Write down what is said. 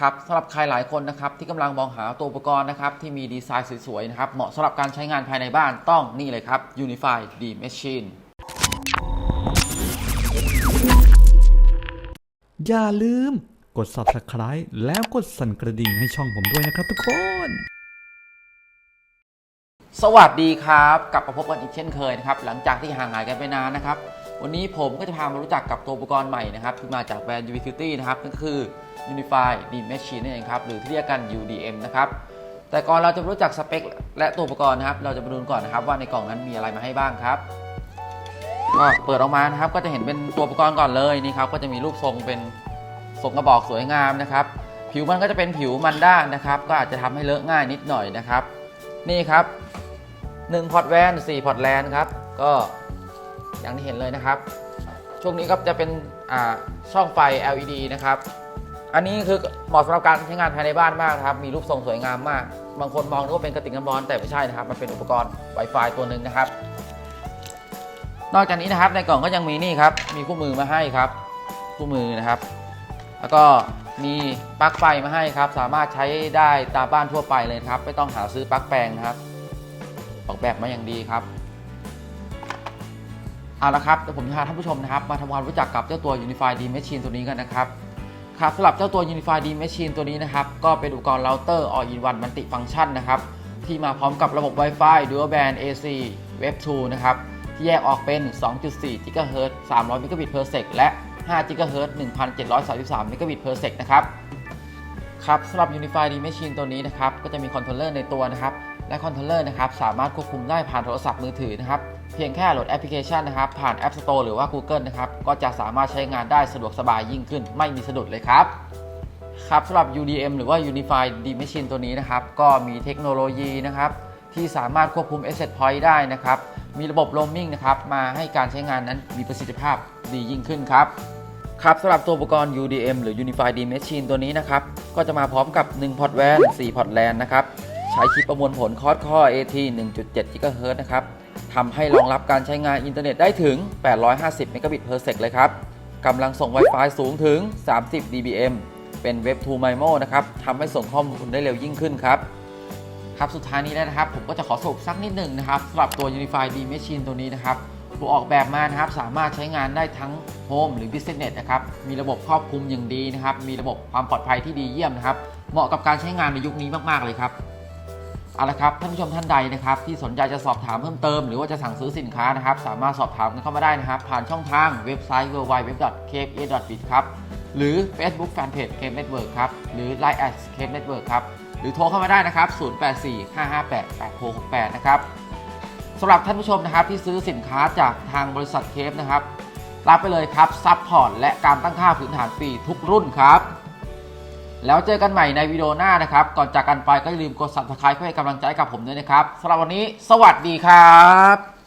ครับสำหรับใครหลายคนนะครับที่กำลังมองหาตัวอุปกรณ์นะครับที่มีดีไซน์สวยๆนะครับเหมาะสำหรับการใช้งานภายในบ้านต้องนี่เลยครับ Unify D Machine อย่าลืมกด subscribe แล้วกดสั่นกระดิ่งให้ช่องผมด้วยนะครับทุกคน สวัสดีครับ กลับมาพบกันอีกเช่นเคยนะครับหลังจากที่ห่างหายกันไปนานนะครับ วันนี้ผมก็จะพามารู้จักกับตัวอุปกรณ์ใหม่นะครับที่มาจากแบรนด์ Ubiquity นะครับนั่นก็คือ Unify D Machine นั่นเองครับหรือที่เรียกกัน UDM นะครับแต่ก่อนเราจะรู้จักสเปค และตัวอุปกรณ์นะครับ เราจะมาดูก่อนนะครับว่าในกล่องนั้นมีอะไรมาให้บ้างครับก็เปิดออกมานะครับก็จะเห็นเป็นตัวอุปกรณ์ก่อนเลยนี่ครับก็จะมีรูปทรงเป็นทรงกระบอกสวยงามนะครับ ผิวมันก็จะเป็นผิวมันด้านนะครับ ก็อาจจะทำให้เลอะง่ายนิดหน่อยนะครับ นี่ครับ1พอร์ตแวน4พอร์ตแลนครับก็ อย่างที่เห็นเลยนะครับ ช่วงนี้ก็จะเป็นช่องไฟ LED นะครับ อันนี้คือเหมาะสำหรับการใช้งานภายในบ้านมากครับ มีรูปทรงสวยงามมาก บางคนมองนึกว่าเป็นกระติกน้ำร้อนแต่ไม่ใช่นะครับ มันเป็นอุปกรณ์ Wi-Fi ตัวหนึ่งนะครับ นอกจากนี้นะครับในกล่องก็ยังมีนี่ครับ มีคู่มือมาให้ครับ คู่มือนะครับ แล้วก็มีปลั๊กไฟมาให้ครับ สามารถใช้ได้ตามบ้านทั่วไปเลยครับ ไม่ต้องหาซื้อปลั๊กแปลงนะครับ ออกแบบมาอย่างดีครับ เอาละครับผมจะพาท่านผู้ชมนะครับมาทำความรู้จักกับเจ้าตัว Unify D Machine ตัวนี้กันนะครับครับสำหรับเจ้าตัว Unify D Machine ตัวนี้นะครับก็เป็นอุปกรณ์เราเตอร์ All in One Multi Function นะครับที่มาพร้อมกับระบบ Wi-Fi Dual Band AC Web 2นะครับที่แยกออกเป็น 2.4 GHz 300 Mbps per sec และ 5 GHz 1733 Mbps per sec นะครับครับสำหรับ Unify D Machine ตัวนี้นะครับก็จะมีคอนโทรลเลอร์ในตัวนะครับ และคอนโทรลเลอร์นะครับสามารถควบคุมได้ผ่านโทรศัพท์มือถือนะครับเพียงแค่โหลดแอปพลิเคชันนะครับผ่าน App Store หรือว่า Google นะครับก็จะสามารถใช้งานได้สะดวกสบายยิ่งขึ้น ไม่มีสะดุดเลยครับครับสำหรับ UDM หรือว่า Unified D Machine ตัวนี้นะครับก็มีเทคโนโลยีนะครับที่สามารถควบคุม Asset Point ได้นะครับมีระบบ Roaming นะครับมาให้การใช้งานนั้นมีประสิทธิภาพดียิ่งขึ้นครับครับสำหรับตัวอุปกรณ์ UDM หรือ Unified D Machine ตัวนี้นะครับก็จะมาพร้อมกับ 1 พอร์ตแวน4พอร์ตแลนนะครับ ช้ชิปประมวลผลคอร์ดข้อ AT 1.7 GHz นะครับทำให้รองรับการใช้งานอินเทอร์เน็ตได้ถึง 850 Mbps เลยครับกำลังส่ง Wi-Fi สูงถึง 30 dBm เป็น Web 2 MIMO นะครับทำให้ส่งข้อมูลได้เร็วยิ่งขึ้นครับ ครับสุดท้ายนี้แล้วนะครับ ผมก็จะขอสรุปสักนิดหนึ่งนะครับสำหรับตัว Unify D Machine ตัวนี้นะครับตัวออกแบบมานะครับสามารถใช้งานได้ทั้ง Home หรือ Business นะครับ มีระบบครอบคลุมอย่างดีนะครับ มีระบบความปลอดภัยที่ดีเยี่ยมนะครับ เหมาะกับการใช้งานในยุคนี้มาก ๆ เลยครับ เอาละครับท่านผู้ชมท่านใดนะครับที่สนใจจะสอบถามเพิ่มเติม หรือว่าจะสั่งซื้อสินค้านะครับ สามารถสอบถามกันเข้ามาได้นะครับ ผ่านช่องทางเว็บไซต์ www.kfa.bit ครับหรือ Facebook Fanpage Game Network ครับหรือ Line at Game Network ครับหรือโทรเข้ามาได้นะครับ 0845588668 นะครับสำหรับท่านผู้ชมนะครับที่ซื้อสินค้าจากทางบริษัทเคฟนะครับรับไปเลยครับซัพพอร์ตและการตั้งค่าพื้นฐานฟรีทุกรุ่นครับ แล้วเจอกันใหม่ในวิดีโอหน้านะครับ ก่อนจากกันไปก็อย่าลืมกด subscribe เพื่อให้กำลังใจกับผมด้วยนะครับสำหรับวันนี้ สวัสดีครับ